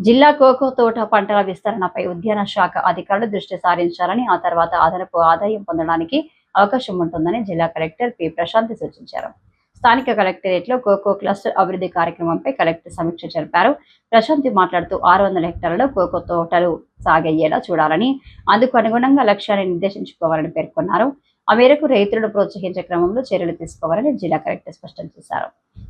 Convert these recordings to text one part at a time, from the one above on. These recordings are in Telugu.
జిల్లా కోకో తోట పంటల విస్తరణపై ఉద్యాన శాఖ అధికారులు దృష్టి సారించాలని ఆ తర్వాత అదనపు ఆదాయం పొందడానికి అవకాశం ఉంటుందని జిల్లా కలెక్టర్ పి. ప్రశాంతి సూచించారు. స్థానిక కలెక్టరేట్లో కోకో క్లస్టర్ అభివృద్ధి కార్యక్రమంపై కలెక్టర్ సమీక్ష జరిపారు. ప్రశాంతి మాట్లాడుతూ ఆరు వందల హెక్టార్లలో కోకో తోటలు సాగయ్యేలా చూడాలని అందుకు అనుగుణంగా లక్ష్యాన్ని నిర్దేశించుకోవాలని పేర్కొన్నారు. ఆ మేరకు రైతులను ప్రోత్సహించే క్రమంలో చర్యలు తీసుకోవాలని జిల్లా కలెక్టర్ స్పష్టం చేశారు.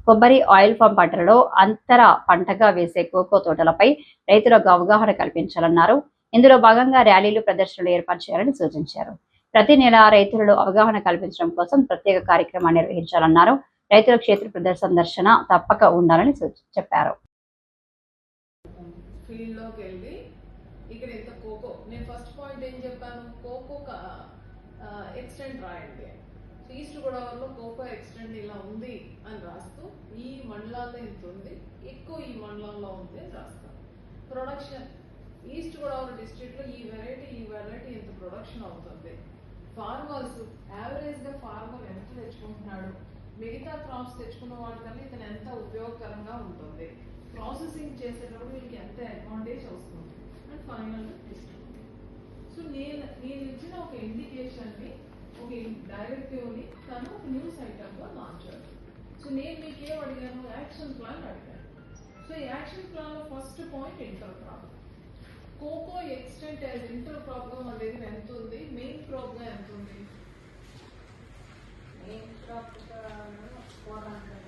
కొబ్బరి ఆయిల్ ఫామ్ పంటలలో అంతర పంటగా వేసే కోకో తోటలపై రైతులకు అవగాహన కల్పించాలన్నారు. ఇందులో భాగంగా ర్యాలీలు ప్రదర్శనలు ఏర్పాటు చేయాలని సూచించారు. ప్రతి నెల రైతులలో అవగాహన కల్పించడం కోసం ప్రత్యేక కార్యక్రమాన్ని నిర్వహించాలన్నారు. రైతుల క్షేత్ర ప్రదర్శన దర్శన తప్పక ఉండాలని చెప్పారు. ఫీల్డ్లోకి వెళ్ళి ఇక్కడ కోకో నేను ఫస్ట్ పాయింట్ ఏం చెప్పాను? కోకో ఎక్స్టెంట్ రాయండి ఈస్ట్ గోదావరిలో కోకో ఎక్స్టెంట్ ఇలా ఉంది అని రాస్తూ ఈ మండలాల్లో ఇంత ఉంది ఎక్కువ ఈ మండలంలో ఉంది అని రాస్తాను ప్రొడక్షన్ ఈస్ట్ గోదావరి డిస్ట్రిక్ట్లో ఈ వెరైటీ ఈ వెరైటీ ఇంత ప్రొడక్షన్ అవుతుంది. ఫార్మర్స్ యావరేజ్గా ఫార్మర్ ఎంత తెచ్చుకుంటున్నాడు? మిగతా క్రాప్స్ తెచ్చుకున్న వాళ్ళకన్నా ఇతను ఎంత ఉపయోగకరంగా ఉంటుంది? ప్రాసెసింగ్ చేసేటప్పుడు వీళ్ళకి ఎంత అడ్వాంటేజ్ వస్తుంది అండ్ ఫైనల్ సో నేను నేను ఇచ్చిన ఒక ఇండికేషన్ని ఒక డైరెక్టివ్ని తను ఒక న్యూస్ ఐటమ్గా మార్చాడు. సో నేను మీకు ఏం అడిగాను? యాక్షన్ ప్లాన్ అడిగాను. సో ఈ యాక్షన్ ప్లాన్లో first point inter crop cocoa extent as inter problem అనేది దగ్గర ఎంత ఉంది? మెయిన్ ప్రాబ్లం ఎంత ఉంది? Main problem